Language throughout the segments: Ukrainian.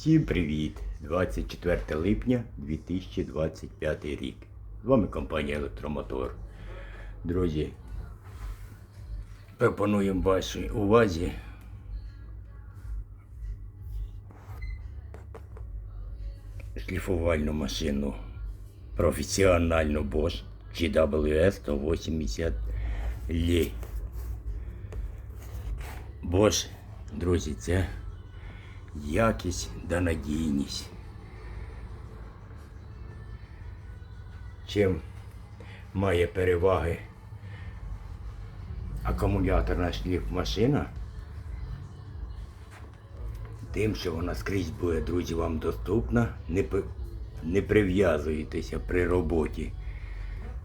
Всім привіт! 24 липня 2025 рік. З вами компанія Електромотор. Друзі, пропонуємо вашій увазі шліфувальну машину професіональну Bosch GWS 180 Li. Bosch, друзі, це якість та надійність. Чим має переваги акумуляторна шліфмашина, тим, що вона скрізь буде, друзі, вам доступна, не, не прив'язуєтеся при роботі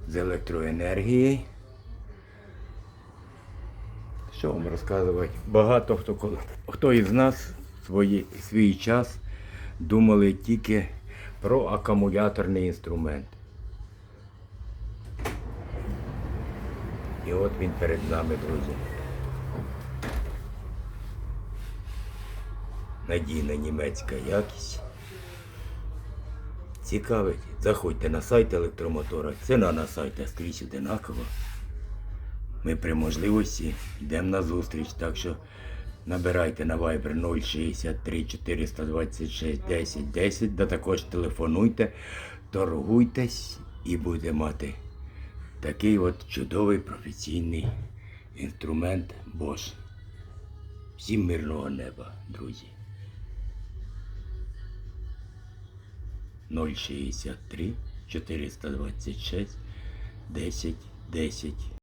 з електроенергією. Що вам розказувати? Багато хто, хто із нас свої, свій час думали тільки про акумуляторний інструмент. І от він перед нами, друзі. Надійна німецька якість. Цікавить. Заходьте на сайт електромотора. Ціна на сайті скрізь одинакова. Ми при можливості йдемо на зустріч, так що набирайте на Viber 063 426 10 10, да також телефонуйте, торгуйтесь і будете мати такий от чудовий професійний інструмент Bosch. Всім мирного неба, друзі. 063 426 10 10